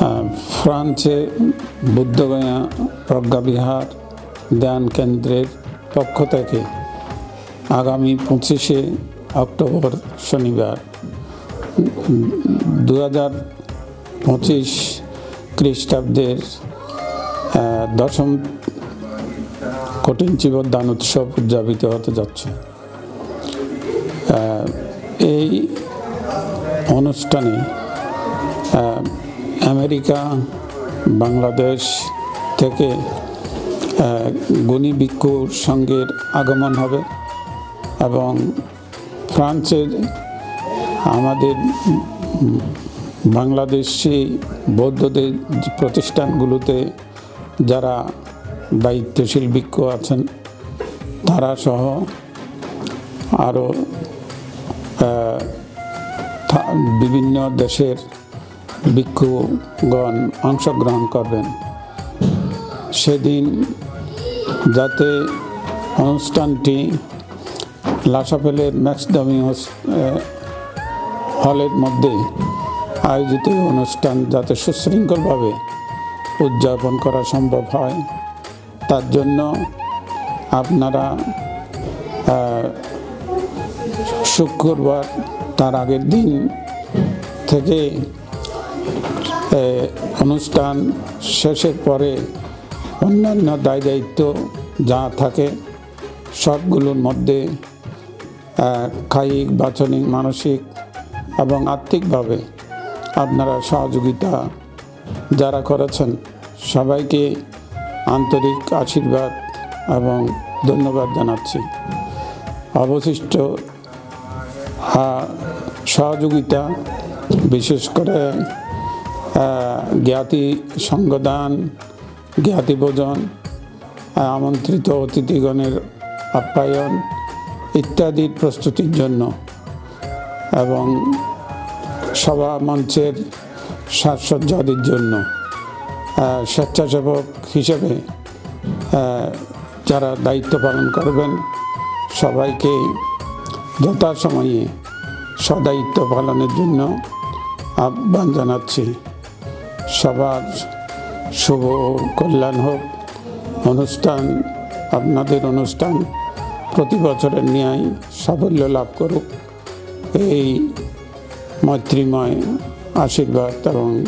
আহ, ফ্রান্সে বুদ্ধগয়া প্রজ্ঞাবিহার ধ্যান কেন্দ্রের পক্ষ থেকে আগামী পঁচিশে অক্টোবর শনিবার দু হাজার পঁচিশ খ্রিস্টাব্দের দশম কঠিন জীবদান উৎসব উদযাপিত হতে যাচ্ছে। এই অনুষ্ঠানে আমেরিকা, বাংলাদেশ থেকে গুণী ভিক্ষু সঙ্গের আগমন হবে এবং ফ্রান্সের আমাদের বাংলাদেশি বৌদ্ধদের প্রতিষ্ঠানগুলোতে যারা দায়িত্বশীল ভিক্ষু আছেন, তারা সহ আরও বিভিন্ন দেশের ভিক্ষুগণ অংশগ্রহণ করবেন। সেদিন যাতে অনুষ্ঠানটি লাসাফেলের ম্যাক্সডামি হলের মধ্যে আয়োজিত অনুষ্ঠান যাতে সুশৃঙ্খলভাবে উদযাপন করা সম্ভব হয়, তার জন্য আপনারা শুক্রবার তার আগের দিন থেকে অনুষ্ঠান শেষের পরে অন্যান্য দায় দায়িত্ব যা থাকে সবগুলোর মধ্যে কায়িক বাচনিক, মানসিক এবং আর্থিকভাবে আপনারা সহযোগিতা যারা করেছেন, সবাইকে আন্তরিক আশীর্বাদ এবং ধন্যবাদ জানাচ্ছি। অবশিষ্ট সহযোগিতা, বিশেষ করে জ্ঞাতি সঙ্গদান জ্ঞাতি ভোজন আমন্ত্রিত অতিথিগণের আপ্যায়ন ইত্যাদির প্রস্তুতির জন্য এবং সভা মঞ্চের সাজসজ্জাদির জন্য স্বেচ্ছাসেবক হিসেবে যারা দায়িত্ব পালন করবেন, সবাইকে যথাসময়ে সদায়িত্ব পালনের জন্য আহ্বান জানাচ্ছি। সবার শুভ কল্যাণ হোক। অনুষ্ঠান, আপনাদের অনুষ্ঠান প্রতি বছরের ন্যায় সাফল্য লাভ করুক। এই মৈত্রীময় আশীর্বাদ এবং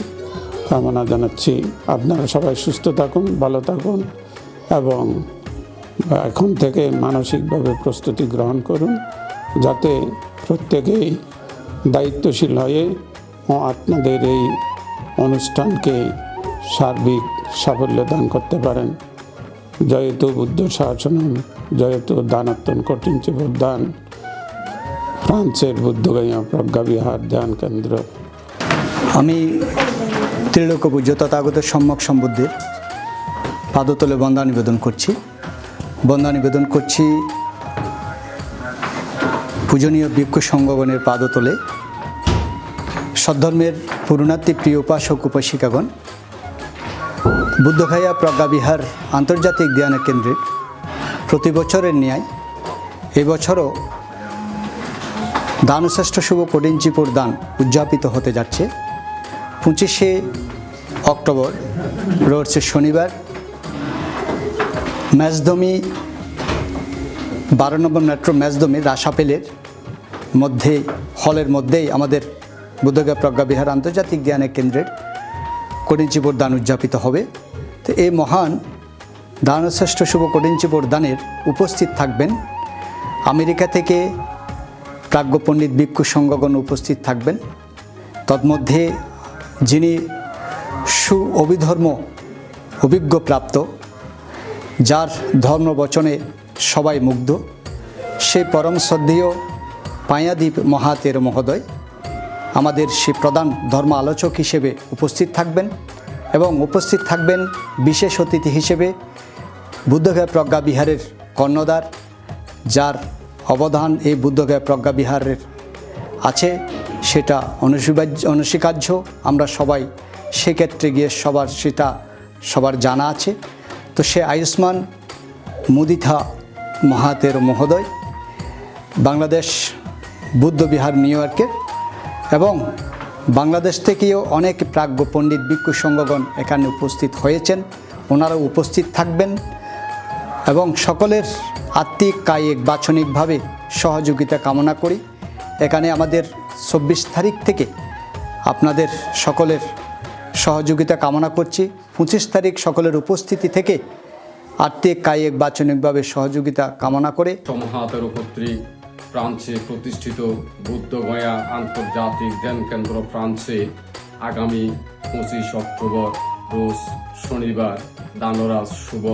কামনা জানাচ্ছি। আপনারা সবাই সুস্থ থাকুন, ভালো থাকুন এবং এখন থেকে মানসিকভাবে প্রস্তুতি গ্রহণ করুন। যাতে প্রত্যেকেই দায়িত্বশীল হয়ে আপনাদের এই অনুষ্ঠানকে সার্বিক সাফল্য দান করতে পারেন। জয়তু বুদ্ধ শাসনম জয়তু দানাত্তন কঠিন দান ফ্রান্সের বুদ্ধগয়া প্রজ্ঞাবিহার ধ্যান কেন্দ্র। আমি ত্রিলোক পূজ্য তথাগত সম্যক সম্বুদ্ধের পাদতলে বন্দা নিবেদন করছি। বন্দা নিবেদন করছি পূজনীয় ভিক্ষু সংগগণের পাদতলে, সদ্ধর্মের পুরুণাত্মী প্রিয় উপাসক উপাসিকাগণ বুদ্ধখাইয়া প্রজ্ঞাবিহার আন্তর্জাতিক ধ্যান কেন্দ্রের প্রতি বছরের ন্যায় এবছরও দানশ্রেষ্ঠ শুভ কঠিনচিপুর দান উদযাপিত হতে যাচ্ছে। পঁচিশে অক্টোবর, রয়েছে শনিবার, ম্যাচদমি বারো নম্বর মেট্রো ম্যাচদমি রাসাপেলের মধ্যে, হলের মধ্যেই আমাদের বুদ্ধগা প্রজ্ঞাবিহার আন্তর্জাতিক জ্ঞানের কেন্দ্রের কঠিনচিপুর দান উদযাপিত হবে। তো এই মহান দানশ্রেষ্ঠ শুভ কঠিনচিপুর দানের উপস্থিত থাকবেন। আমেরিকা থেকে প্রাজ্ঞ পণ্ডিত ভিক্ষু সংগগণ উপস্থিত থাকবেন। তন্মধ্যে যিনি সু অভিধর্ম অভিজ্ঞপ্রাপ্ত, যার ধর্মবচনে সবাই মুগ্ধ। সেই পরম শ্রদ্ধেয় পায়াদীপ মহাতের মহোদয় আমাদের সে প্রধান ধর্ম আলোচক হিসেবে উপস্থিত থাকবেন এবং উপস্থিত থাকবেন বিশেষ অতিথি হিসেবে বুদ্ধগয়া প্রজ্ঞা বিহারের কর্ণদার যার অবদান এই বুদ্ধগয়া প্রজ্ঞা বিহারের আছে, সেটা অনস্বীকার্য অনস্বীকার্য। আমরা সবাই সেক্ষেত্রে গিয়ে সবার সেটা সবার জানা আছে। তো সে আয়ুষ্মান মুদিথা মহাতের মহোদয়, বাংলাদেশ বুদ্ধবিহার নিউ ইয়র্কের এবং বাংলাদেশ থেকেও অনেক প্রাজ্ঞ পণ্ডিত ভিক্ষু সংঘগণ এখানে উপস্থিত হয়েছেন। ওনারা উপস্থিত থাকবেন এবং সকলের আত্মিক, কায়িক, বাচনিকভাবে সহযোগিতা কামনা করি। এখানে আমাদের চব্বিশ তারিখ থেকে আপনাদের সকলের সহযোগিতা কামনা করছি। পঁচিশ তারিখ সকলের উপস্থিতি থেকে আত্মিক কায়িক, বাচনিকভাবে সহযোগিতা কামনা করে ফ্রান্সে প্রতিষ্ঠিত বুদ্ধগয়া আন্তর্জাতিক ধ্যান কেন্দ্র ফ্রান্সে আগামী পঁচিশ অক্টোবর, রোজ শনিবার দানরাজ শুভ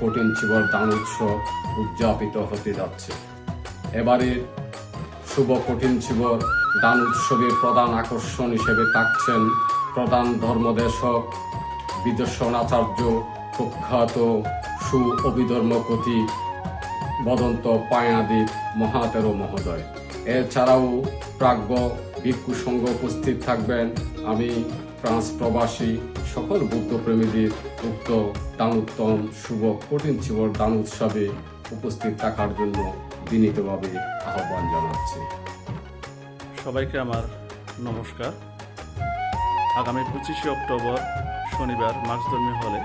কঠিন শিবর দান উৎসব উদযাপিত হতে যাচ্ছে। এবারের শুভ কঠিন শিবর দান উৎসবের প্রধান আকর্ষণ হিসেবে থাকছেন প্রধান ধর্মদেশক বিদর্শন আচার্য প্রখ্যাত সু অভিধর্মকথি বদন্ত পায়াদীপ মহাতেরো মহোদয়। এছাড়াও প্রাজ্ঞ ভিক্ষু সংঘ উপস্থিত থাকবেন। আমি ফ্রান্স প্রবাসী, সকল বুদ্ধপ্রেমীদের উক্ত দানোত্তম শুভ কঠিন শিবর দান উৎসবে উপস্থিত থাকার জন্য বিনীতভাবে আহ্বান জানাচ্ছি। সবাইকে আমার নমস্কার। আগামী পঁচিশে অক্টোবর শনিবার মার্কসধর্মী হলে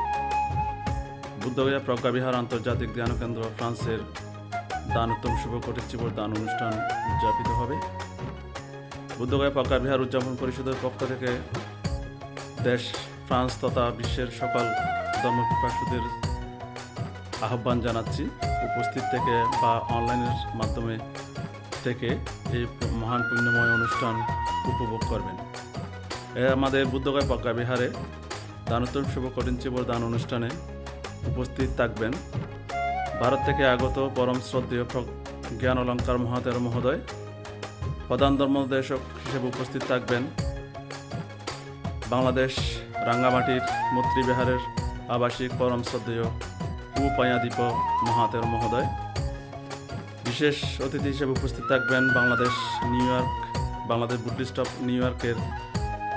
বুদ্ধগয়া প্রজ্ঞাবিহার আন্তর্জাতিক ধ্যানকেন্দ্র ফ্রান্সের দান উত্তম শুভ কটিচিবর দান অনুষ্ঠান উদযাপিত হবে। বুদ্ধগয়া প্রজ্ঞাবিহার উদযাপন পরিষদের পক্ষ থেকে দেশ, ফ্রান্স তথা বিশ্বের সকল ধর্মপিপাসুদের আহ্বান জানাচ্ছি। উপস্থিত থেকে বা অনলাইনের মাধ্যমে থেকে এই মহান পুণ্যময় অনুষ্ঠান উপভোগ করবেন। এ আমাদের বুদ্ধগয় পক্কা বিহারে দানোত্তম শুভ কঠিন দান অনুষ্ঠানে উপস্থিত থাকবেন। ভারত থেকে আগত পরম শ্রদ্ধেয় জ্ঞান অলঙ্কার মহাতের মহোদয়, প্রধান ধর্মদেশক হিসেবে উপস্থিত থাকবেন। বাংলাদেশ রাঙ্গামাটির মৈত্রীবিহারের আবাসিক পরম শ্রদ্ধেয় উপায়াদীপ মহাতের মহোদয়। বিশেষ অতিথি হিসেবে উপস্থিত থাকবেন Bangladesh New York, Bangladesh Buddhist of New ইয়র্কের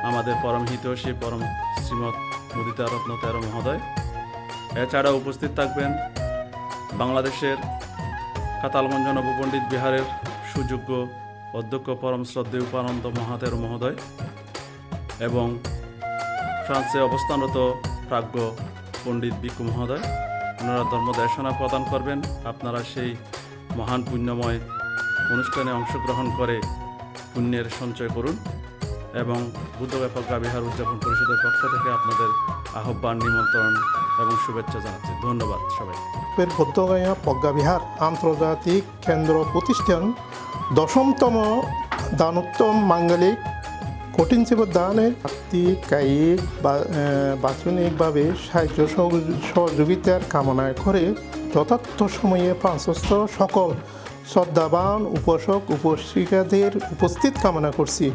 আমাদের পরম হিতৈষী পরম শ্রীমৎ মুদিতা রত্ন তেরো মহোদয়। এছাড়াও উপস্থিত থাকবেন বাংলাদেশের কাতালগঞ্জ নবপণ্ডিত বিহারের সুযোগ্য অধ্যক্ষ পরম শ্রদ্ধে উপানন্দ মহাতের মহোদয় এবং ফ্রান্সে অবস্থানরত প্রাজ্ঞ পণ্ডিত বিকু মহোদয়। ওনারা ধর্ম দেশনা প্রদান করবেন। আপনারা সেই মহান পুণ্যময় অনুষ্ঠানে অংশগ্রহণ করে পুণ্যের সঞ্চয় করুন। এবং বুদ্ধব্যাপক বিহার উদযাপন পরিষদের পক্ষ থেকে আপনাদের আহ্বান, নিমন্ত্রণ এবং শুভেচ্ছা জানাচ্ছি। ধন্যবাদ সবাই বৌদ্ধগয়া প্রজ্ঞাবিহার আন্তর্জাতিক কেন্দ্র প্রতিষ্ঠান দশমতম দানোত্তম মাঙ্গলিক কঠিন দানের কায়িক বা বাচনিকভাবে সাহায্য সহযোগ- সহযোগিতার কামনা করে যথার্থ সময়ে প্রাঞ্চস্থ সকল শ্রদ্ধাবান উপাসক উপাসিকাদের উপস্থিত কামনা করছি।